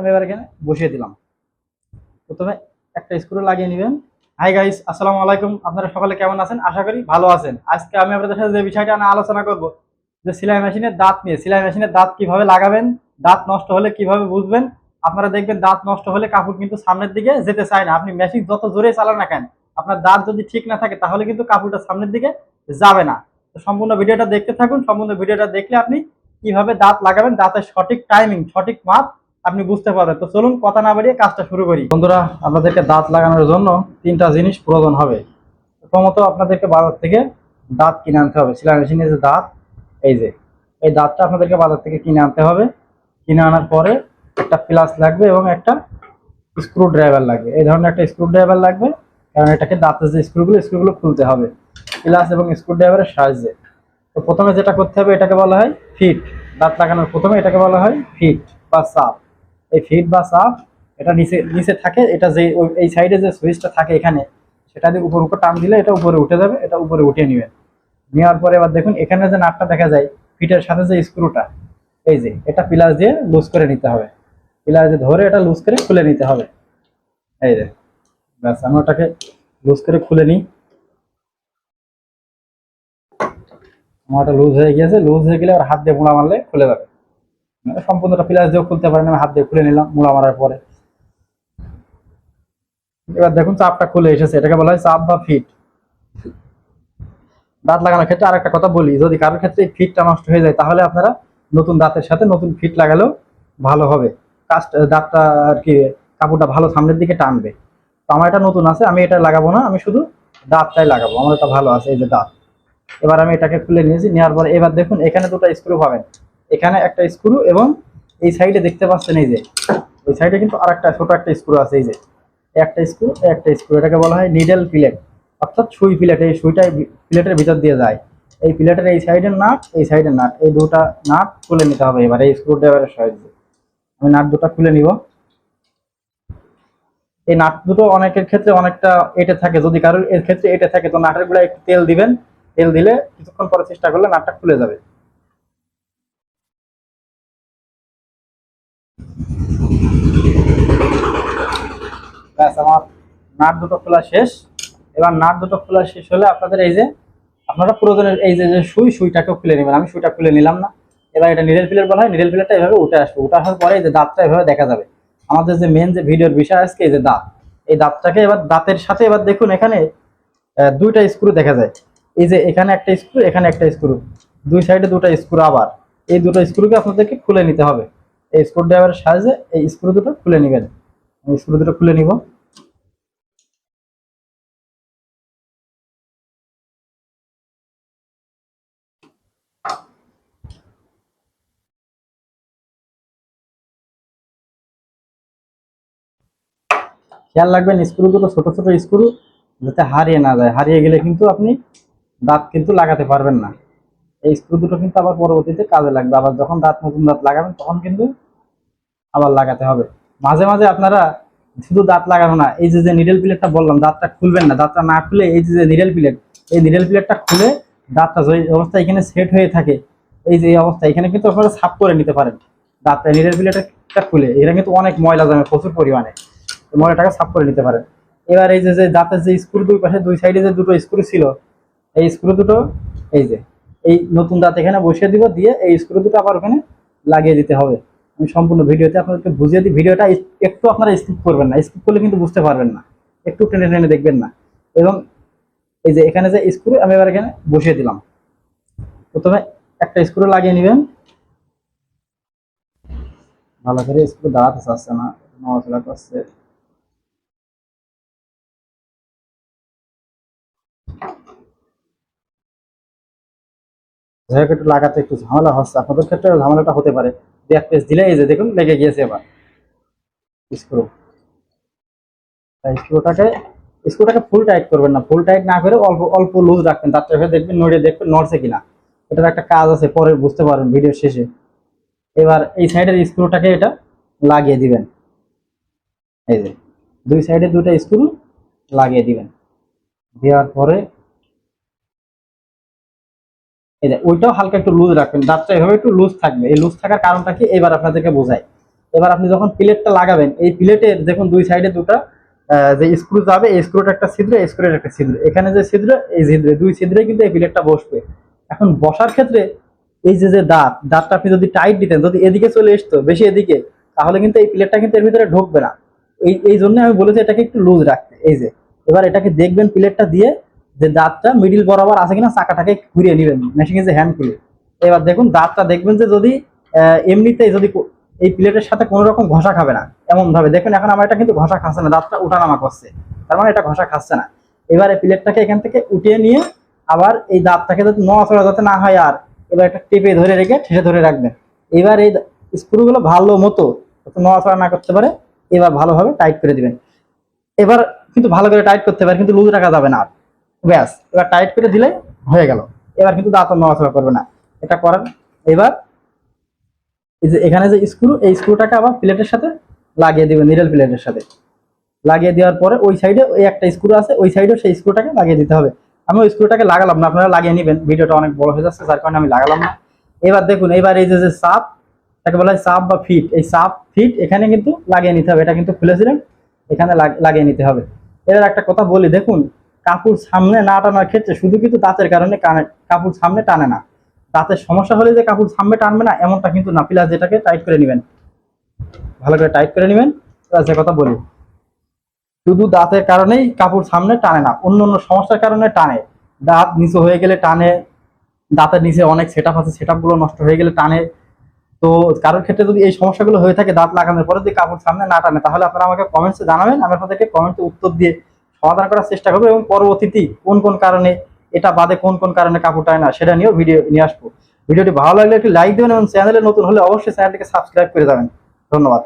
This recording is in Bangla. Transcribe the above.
আমি এবার এখানে বসিয়ে দিলাম। প্রথমে একটা স্ক্রু লাগিয়ে নেবেন। হাই গাইস আসসালামু আলাইকুম। আপনারা সকালে কেমন আছেন? আশা করি ভালো আছেন। আজকে আমি আপনাদের সাথে যে বিষয়টা নিয়ে আলোচনা করব, যে সেলাই মেশিনের দাঁত নিয়ে, সেলাই মেশিনের দাঁত কীভাবে লাগাবেন, দাঁত নষ্ট হলে কীভাবে বুঝবেন, আপনারা দেখবেন দাঁত নষ্ট হলে কাপড় কিন্তু সামনের দিকে যেতে চায় না। আপনি মেশিন যত জোরে চালান না কেন, আপনার দাঁত যদি ঠিক না থাকে, তাহলে কিন্তু কাপড়টা সামনের দিকে যাবে না। তো সম্পূর্ণ ভিডিওটা দেখতে থাকুন। সম্পূর্ণ ভিডিওটা দেখলে আপনি কীভাবে দাঁত লাগাবেন, দাঁতের সঠিক টাইমিং সঠিক মাপ আপনি বুঝতে পারবেন তো চলুন, কথা না বাড়িয়ে কাজটা শুরু করি। বন্ধুরা, আপনাদেরকে দাঁত লাগানোর জন্য তিনটা জিনিস প্রয়োজন হবে। প্রথমত, আপনাদেরকে বাজার থেকে দাঁত কিনে আনতে হবে। সেলাই মেশিনের যে দাঁত, এই যে, এই দাঁতটা আপনাদেরকে বাজার থেকে কিনে আনতে হবে। কিনে আনার পরে একটা প্লাস লাগবে এবং একটা স্ক্রু ড্রাইভার লাগবে। এই ধরনের একটা স্ক্রু ড্রাইভার লাগবে, কারণ এটাকে দাঁতের যে স্ক্রুগুলো স্ক্রুগুলো খুলতে হবে। প্লাস এবং স্ক্রু ড্রাইভারের সাহায্যে। তো প্রথমে যেটা করতে হবে, এটাকে বলা হয় ফিট। দাঁত লাগানোর প্রথমে এটাকে বলা হয় ফিট বা সাপ। এই ফিট বা সাপ এটা নিচে নিচে থাকে, এটা যে এই সাইডে যে সুইচটা থাকে এখানে, সেটা দিয়ে উপর উপর টান দিলে এটা উপরে উঠে যাবে, এটা উপরে উঠে নেবেন নেওয়ার পরে এবার দেখুন, এখানে যে নাটটা দেখা যায় ফিটের সাথে যে স্ক্রুটা এই যে, এটা পিলার দিয়ে লুজ করে নিতে হবে। পিলার দিয়ে ধরে এটা লুজ করে খুলে নিতে হবে। এই যে, ব্যাস, আমি ওটাকে লুজ করে খুলে নিই। আমার লুজ হয়ে গিয়েছে লুজ হয়ে গেলে আর হাত দিয়ে মুড়া মারলে খুলে যাবে। সম্পূর্ণটা প্লাস দিয়েও খুলতে পারেন, আমি হাত দিয়ে খুলে নিলাম, মুড়া মারার পরে। এবার দেখুন, চাপটা খুলে এসেছে, এটাকে বলা হয় চাপ বা ফিট। দাঁত লাগানোর ক্ষেত্রে আরেকটা কথা বলি, যদি কারোর ক্ষেত্রে এই ফিটটা নষ্ট হয়ে যায়, তাহলে আপনারা নতুন দাঁতের সাথে নতুন ফিট লাগালেও ভালো হবে। কাজটা, দাঁতটা আর কি, কাপড়টা ভালো সামনের দিকে টানবে। তো আমার এটা নতুন আছে, আমি এটা লাগাবো না, আমি শুধু দাঁতটাই লাগাবো, আমার এটা ভালো আছে, এই যে দাঁত। এবার আমি এটাকে খুলে নিয়েছি, নেওয়ার পরে, এবার দেখুন, এখানে দুটো স্ক্রু পাবেন। এখানে একটা স্ক্রু এবং এই সাইডে দেখতে পাচ্ছেন এই যে, ওই সাইডে কিন্তু আরেকটা ছোট একটা স্ক্রু আছে, এই যে। একটা স্ক্রু একটা স্ক্রু, এটাকে বলা হয় নিডেল প্লেট অর্থাৎ সুই প্লেট এই সুইটা প্লেটের ভিতর দিয়ে যায়। এই প্লেটের এই সাইডের নাট, এই সাইডের নাট, এই দুটা নাট খুলে নিতে হবে এবার, এই স্ক্রু ড্রাইভারের সাহায্যে। আমি নাট দুটো খুলে নিব। এই নাট দুটো অনেকের ক্ষেত্রে অনেকটা এটে থাকে, যদি কারোর এর ক্ষেত্রে এটে থাকে, তো নাটেরগুলো একটু তেল দিবেন, তেল দিলে কিছুক্ষণ পরে চেষ্টা করলে নাটটা খুলে যাবে। আমার নাট দুটো খোলা শেষ। এবার নাট দুটো খোলা শেষ হলে আপনাদের এই যে, আপনারা প্রয়োজনের এই যে সুই, সুইটাকেও খুলে নেবেন। আমি সুইটা খুলে নিলাম না। এবার এটা নিডেল প্লেট বলা হয় নিডেল প্লেটটা এভাবে উঠে আসবে। উঠে আসার পরে এই যে দাঁতটা এভাবে দেখা যাবে। আমাদের যে মেন যে ভিডিওর বিষয় আজকে, এই যে দাঁত। এই দাঁতটাকে এবার, দাঁতের সাথে এবার দেখুন, এখানে দুইটা স্ক্রু দেখা যায়। এই যে এখানে একটা স্ক্রু, এখানে একটা স্ক্রু। দুই সাইডে দুটো স্ক্রু আবার। এই দুটো স্ক্রুকে আপনাদেরকে খুলে নিতে হবে। এই স্ক্রু ড্রাইভারের সাহায্যে এই স্ক্রু দুটো খুলে নেবেন। স্ক্রু দুটো খুলে নিব। খেয়াল রাখবেন, স্ক্রু দুটো, ছোট ছোট স্ক্রু, যাতে হারিয়ে না যায়। হারিয়ে গেলে কিন্তু আপনি দাঁত কিন্তু লাগাতে পারবেন না। এই স্ক্রু দুটো কিন্তু আবার পরবর্তীতে কাজে লাগবে। আবার যখন দাঁত, নতুন দাঁত লাগাবেন, তখন কিন্তু আবার লাগাতে হবে। মাঝে মাঝে আপনারা শুধু দাঁত লাগানো না, এই যে যে নিডেল প্লেটটা বললাম, দাঁতটা খুলবেন না। দাঁতটা না খুলে এই যে নিডেল প্লেট এই নিডেল প্লেটটা খুলে দাঁতটা যে অবস্থা এখানে সেট হয়ে থাকে, এই যে অবস্থা, এখানে কিন্তু আপনারা সাফ করে নিতে পারেন। দাঁতটা নিডেল প্লেটটা খুলে এটা কিন্তু অনেক ময়লা জমে, প্রচুর পরিমাণে। এই ময়লাটাকে সাফ করে নিতে পারেন এবার এই যে যে দাঁতের যে স্ক্রু দুই পাশে, দুই সাইডে যে দুটো স্ক্রু ছিল, এই স্ক্রু দুটো, এই যে, এই নতুন দাঁত এখানে বসিয়ে দিব, দিয়ে এই স্ক্রু দুটো আবার ওখানে লাগিয়ে দিতে হবে। আমি সম্পূর্ণ ভিডিওতে আপনাদেরকে বুঝিয়ে দিই, ভিডিওটা একটু আপনারা স্কিপ করবেন না স্কিপ করলে কিন্তু বুঝতে পারবেন না, একটু টেনে টেনে দেখবেন না। এবং এই যে এখানে যে স্ক্রু আমি এবার এখানে বসিয়ে দিলাম। প্রথমে একটা স্ক্রু লাগিয়ে নেবেন। ভালো করে স্ক্রু দাঁড়াতে চাচ্ছে না, নড়াচড়া করছে। যাই একটু লাগাতে একটু ঝামেলা হচ্ছে। আপনাদের ক্ষেত্রে ঝামেলাটা হতে পারে। ব্যাক পেজ দিলে এই যে দেখুন, লেগে গিয়েছে এবার। স্ক্রু স্ক্রুটাকে স্ক্রুটাকে ফুল টাইট করবেন না। ফুল টাইট না করে অল্প অল্প লুজ রাখবেন। তার থেকে দেখবেন নড়ে দেখবেন নড়ছে কিনা। এটার একটা কাজ আছে, পরে বুঝতে পারবেন ভিডিও শেষে। এবার এই সাইডের স্ক্রুটাকে এটা লাগিয়ে দিবেন। এই যে, দুই সাইডে দুটো স্ক্রু লাগিয়ে দিবেন। দেওয়ার পরে এই যে ওইটাও হালকা একটু লুজ রাখবেন। দাঁতটা এভাবে একটু লুজ থাকবে। এই লুজ থাকার কারণটা কি? এবার আপনাদেরকে বোঝাই। এবার আপনি যখন প্লেটটা লাগাবেন, এই প্লেটের দেখুন দুই সাইডে দুটা যে স্ক্রু যাবে, এই স্ক্রুটা একটা ছিদ্র, এই স্ক্রুর একটা ছিদ্র। এখানে যে ছিদ্র, এই ছিদ্রে, দুই ছিদ্রে কিন্তু এই প্লেটটা বসবে। এখন বসার ক্ষেত্রে এই যে যে দাঁত, দাঁতটা আপনি যদি টাইট দিতেন, যদি এদিকে চলে আসতো বেশি এদিকে, তাহলে কিন্তু এই প্লেটটা কিন্তু এর ভিতরে ঢুকবে না। এই এই জন্য আমি বলেছি এটাকে একটু লুজ রাখতে। এই যে, এবার এটাকে দেখবেন প্লেটটা দিয়ে যে দাঁতটা মিডিল বরাবর আছে কিনা চাকাটাকে ঘুরিয়ে নেবেন মেশিনে যে হ্যান্ড খুলে। এবার দেখুন দাঁতটা দেখবেন যে যদি আহ, এমনিতেই যদি এই প্লেটের সাথে কোনো রকম ঘষা খাবে না এমন ভাবে দেখুন এখন আমার এটা কিন্তু ঘষা খাচ্ছে না দাঁতটা উঠানামা করছে। তার মানে এটা ঘষা খাচ্ছে না। এবার এই প্লেটটাকে এখান থেকে উঠিয়ে নিয়ে আবার এই দাঁতটাকে যাতে নড়াচড়া যাতে না হয় আর এবার একটা টেপে ধরে রেখে ঠেসে ধরে রাখবেন। এবার এই স্ক্রুগুলো ভালো মতো যাতে নড়াচড়া না করতে পারে এবার ভালোভাবে টাইট করে দিবেন। এবার কিন্তু ভালো করে টাইট করতে পারে কিন্তু লুজ রাখা যাবে না আর। ব্যাস, এবার টাইট করে দিলে হয়ে গেল। এবার কিন্তু দাঁত নড়াচড়া করবে না। এটা করার, এবার এই যে এখানে যে স্ক্রু এই স্ক্রুটাকে আবার প্লেটের সাথে লাগিয়ে দিবেন নিডল প্লেটের সাথে। লাগিয়ে দেওয়ার পরে ওই সাইডে ওই একটা স্ক্রু আছে, ওই সাইডে সেই স্ক্রুটাকে লাগিয়ে দিতে হবে। আমি ওই স্ক্রুটাকে লাগালাম না, আপনারা লাগিয়ে নেবেন। ভিডিওটা অনেক বড় হয়ে যাচ্ছে, যার কারণে আমি লাগালাম না। এবার দেখুন, এবার এই যে সাপ এটাকে বলা হয় সাপ বা ফিট। এই সাপ, ফিট এখানে কিন্তু লাগিয়ে নিতে হবে, এটা কিন্তু খুলেছিলেন, এখানে লাগিয়ে নিতে হবে। এবার একটা কথা বলি, দেখুন কাপড় সামনে না টানার ক্ষেত্রে শুধু কিন্তু দাঁতের কারণে কানে কাপড় সামনে টানে না। দাঁতের সমস্যা হলে যে কাপড় সামনে টানবে না, এমনটা কিন্তু না। প্লাস যেটাকে টাইট করে নেবেন। ভালো করে টাইট করে নেবেন। প্লাস কথা বলি, শুধু দাঁতের কারণেই কাপড় সামনে টানে না, অন্য অন্য সমস্যার কারণে টানে। দাঁত নিচু হয়ে গেলে টানে, দাঁতের নিচে অনেক সেট আছে সেট নষ্ট হয়ে গেলে টানে। তো কারোর ক্ষেত্রে যদি এই সমস্যাগুলো হয়ে থাকে দাঁত লাগানোর পরে যদি কাপড় সামনে না টানে, তাহলে আপনারা আমাকে কমেন্টসে জানাবেন, আমি আপনাদেরকে কমেন্টে উত্তর দিয়ে সমাধান করার চেষ্টা করব এবং পরবর্তীতে কোন কোন কারণে এটা বাদে কোন কোন কারণে কাপড়টা না, সেটা নিয়েও ভিডিও নিয়ে আসব। ভিডিওটি ভালো লাগলে একটি লাইক দেবেন এবং চ্যানেলে নতুন হলে অবশ্যই চ্যানেলটিকে সাবস্ক্রাইব করে যাবেন। ধন্যবাদ।